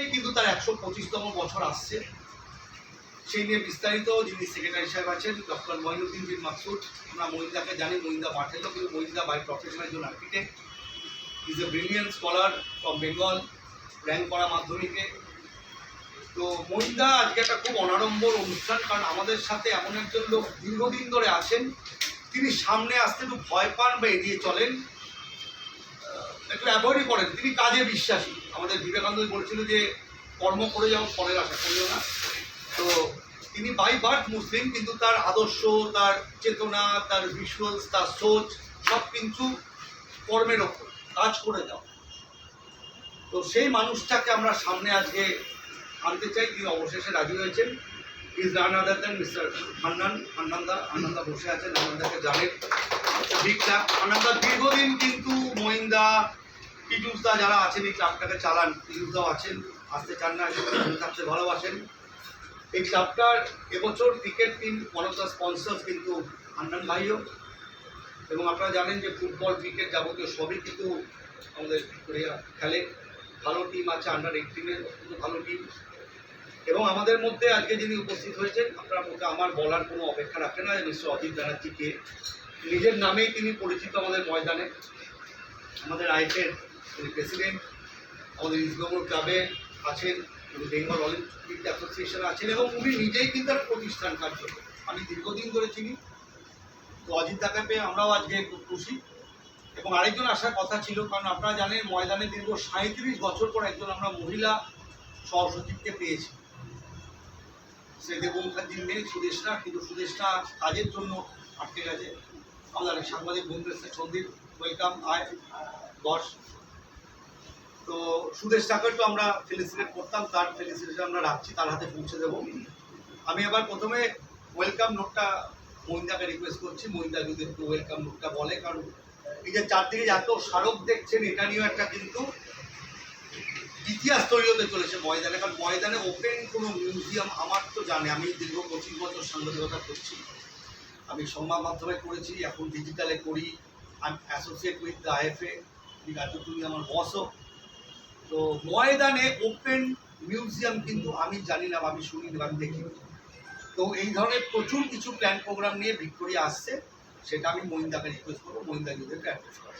এই কিন্তু তার একশো পঁচিশতম বছর আসছে। সেই নিয়ে বিস্তারিত যিনি সেক্রেটারি সাহেব আছেন ডক্টর মঈনুদ্দিন বিন মাকসুদ, আমরা মহিন্দাকে জানি, মহিন্দা লোক কিন্তু মহিন্দা বাই প্রফেশন একজন architect is a brilliant scholar from Bengal rank করা মাধ্যমিকে। তো মহিন্দা আজকে একটা খুব অনাড়ম্বর অনুষ্ঠান, কারণ আমাদের সাথে এমন একজন লোক দীর্ঘদিন ধরে আছেন তিনি সামনে আসতে একটু ভয় পান বা এড়িয়ে চলেন। একটু অ্যাভয়েডই করেন তিনি কাজে বিশ্বাসী। আমাদের বিবেকানন্দ বলছিল যে, কর্ম করে যাও, ফলের আশা করিও না। তো তিনি বাই বার্থ মুসলিম কিন্তু তার আদর্শ, তার চেতনা, তার ভিজুয়ালস তার সোচ, সব কিন্তু কর্মের ওপর। কাজ করে যাও। তো সেই মানুষটাকে আমরা সামনে আজকে আনতে চাই। তিনি অবশেষে রাজি হয়েছেন। Is none other than Mister Hannan হান্নান্দা Ananda বসে আছেন। আনন্দাকে জানেন। ঠিকঠাক আনন্দা দীর্ঘদিন কিন্তু মহিন্দা পিটুসদা যারা আছেন, এই ক্লাবটাকে চালান পিটুসদাও আছেন, আসতে চান না থাকতে ভালোবাসেন। এই ক্লাবটার এবছর cricket team one of the sponsors কিন্তু হান্নান ভাইও। এবং আপনারা জানেন যে ফুটবল ক্রিকেট যাবতীয় সবই কিন্তু আমাদের ভিক্টোরিয়া খেলে। ভালো টিম আছে আন্ডার এইটিনের কিন্তু ভালো টিম এবং আমাদের মধ্যে আজকে যিনি উপস্থিত হয়েছেন, আপনার মধ্যে আমার বলার কোনো অপেক্ষা রাখে না মিস্টার অজিত ব্যানার্জিকে। নিজের নামেই তিনি পরিচিত আমাদের ময়দানে। আমাদের আইফের প্রেসিডেন্ট, আমাদের ইসগমর ক্লাবে আছেন বেঙ্গল অলিম্পিক অ্যাসোসিয়েশন আছেন এবং উনি নিজেই কিন্তু একটা প্রতিষ্ঠান কার্য আমি দীর্ঘদিন ধরে চিনি। তো অজিত দাকে পেয়ে আমরাও আজকে খুব খুশি। এবং আরেকজন আসার কথা ছিল, কারণ আপনারা জানেন ময়দানে দীর্ঘ সাঁত্রিশ বছর পর একজন আমরা মহিলা সহসচিবকে পেয়েছি। সে দেবু মুখার্জির মেয়ে সুদেশনা কিন্তু সুদেশনা কাজের জন্য আটকে গেছে। আমাদের সাংবাদিক বন্ধুদের সন্দীপ ওয়েলকাম আয়, বস। তো সুদেশটাকে তো আমরা ফেলিসিটেট করতাম, তার ফেলিসিটেশন আমরা রাখছি, তার হাতে পৌঁছে দেবো। আমি এবার প্রথমে ওয়েলকাম নোটটা মহিন্দাকে রিকোয়েস্ট করছি, মহিন্দা যদি একটু ওয়েলকাম নোটটা বলে, কারণ এই যে চারদিকে এত স্মারক দেখছেন, এটা নিয়েও একটা কিন্তু ইতিহাস তৈরি হতে চলেছে ময়দানে, কারণ ময়দানে ওপেন কোনো মিউজিয়াম আমার তো জানে, আমি দীর্ঘ পঁচিশ বছর সাংবাদিকতা করছি। আমি সংবাদ মাধ্যমে করেছি, এখন ডিজিটালে করি I associate with the IFA ঠিক আছে তুমি আমার বসও তো ময়দানে ওপেন মিউজিয়াম কিন্তু আমি জানি না বা আমি শুনি না আমি দেখি তো এই ধরনের প্রচুর কিছু প্ল্যান প্রোগ্রাম নিয়ে ভিক্টোরিয়া আসছে, সেটা আমি মহিন্দাকে রিকোয়েস্ট করব মহিন্দা যদি প্ল্যান করে